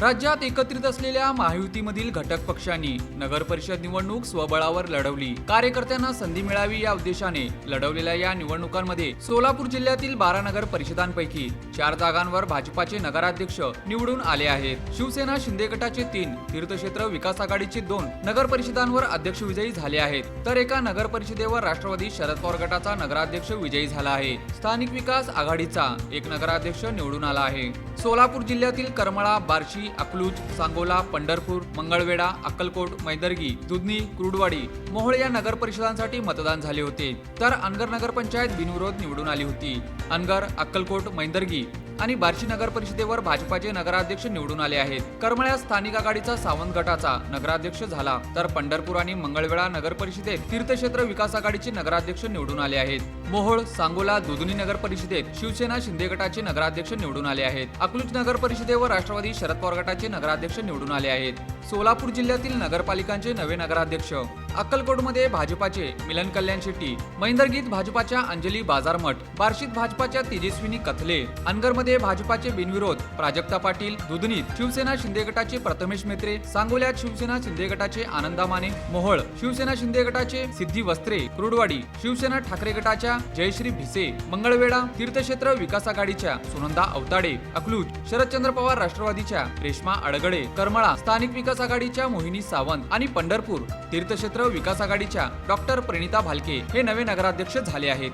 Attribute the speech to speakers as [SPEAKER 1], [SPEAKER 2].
[SPEAKER 1] राज्यात एकत्रित असलेल्या महायुतीमधील घटक पक्षांनी नगरपरिषद निवडणूक स्वबळावर लढवली. कार्यकर्त्यांना संधी मिळावी या उद्देशाने लढवलेल्या या निवडणुकांमध्ये सोलापूर जिल्ह्यातील बारा नगर परिषदांपैकी चार जागांवर भाजपाचे नगराध्यक्ष निवडून आले आहेत. शिवसेना शिंदे गटाचे तीन तीर्थक्षेत्र विकास आघाडीचे दोन नगर परिषदांवर अध्यक्ष विजयी झाले आहेत. तर एका नगर परिषदेवर राष्ट्रवादी शरद पवार गटाचा नगराध्यक्ष विजयी झाला आहे. स्थानिक विकास आघाडीचा एक नगराध्यक्ष निवडून आला आहे. सोलापूर जिल्ह्यातील करमळा बार्शी अकलूज सांगोला पंढरपूर मंगळवेढा अक्कलकोट मैदर्गी दुधनी कुरुडवाडी मोहोळ या नगर परिषदांसाठी मतदान झाले होते. तर अनगर नगरपंचायत बिनविरोध निवडून आली होती. अनगर अक्कलकोट मैदर्गी आणि बार्शी नगर परिषदेवर भाजपाचे नगराध्यक्ष निवडून आले आहेत. करमळ्यात स्थानिक आघाडीचा सावंत गटाचा नगराध्यक्ष झाला. तर पंढरपूर आणि मंगळवेढा नगर परिषदेत तीर्थक्षेत्र विकास आघाडीचे नगराध्यक्ष निवडून आले आहेत. मोहोळ सांगोला दुधनी नगर परिषदेत शिवसेना शिंदे गटाचे नगराध्यक्ष निवडून आले आहेत. अकलूज नगर परिषदेवर राष्ट्रवादी शरद पवार गटाचे नगराध्यक्ष निवडून आले आहेत. सोलापूर जिल्ह्यातील नगरपालिकांचे नवे नगराध्यक्ष. अक्कलकोटमध्ये भाजपाचे मिलन कल्याण शेट्टी महिंदरगीत भाजपाच्या अंजली बाजारमठ बार्शीत भाजपाच्या तेजस्विनी कथले अनगरमध्ये भाजपाचे बिनविरोध प्राजक्ता पाटील दुधनीत शिवसेना शिंदे गटाचे प्रथमेश मेत्रे सांगोल्यात शिवसेना शिंदे गटाचे आनंदा माने मोहोळ शिवसेना शिंदे गटाचे सिद्धी वस्त्रे कुरुडवाडी शिवसेना ठाकरे गटाच्या जयश्री भिसे मंगळवेढा तीर्थक्षेत्र विकास आघाडीच्या सुनंदा अवताडे अकलूज शरदचंद्र पवार राष्ट्रवादीच्या रेश्मा अडगडे करमळा स्थानिक विकास आघाडीच्या मोहिनी सावंत आणि पंढरपूर तीर्थक्षेत्र विकास आघाडीच्या डॉक्टर प्रणिता भालके हे नवे नगराध्यक्ष झाले आहेत.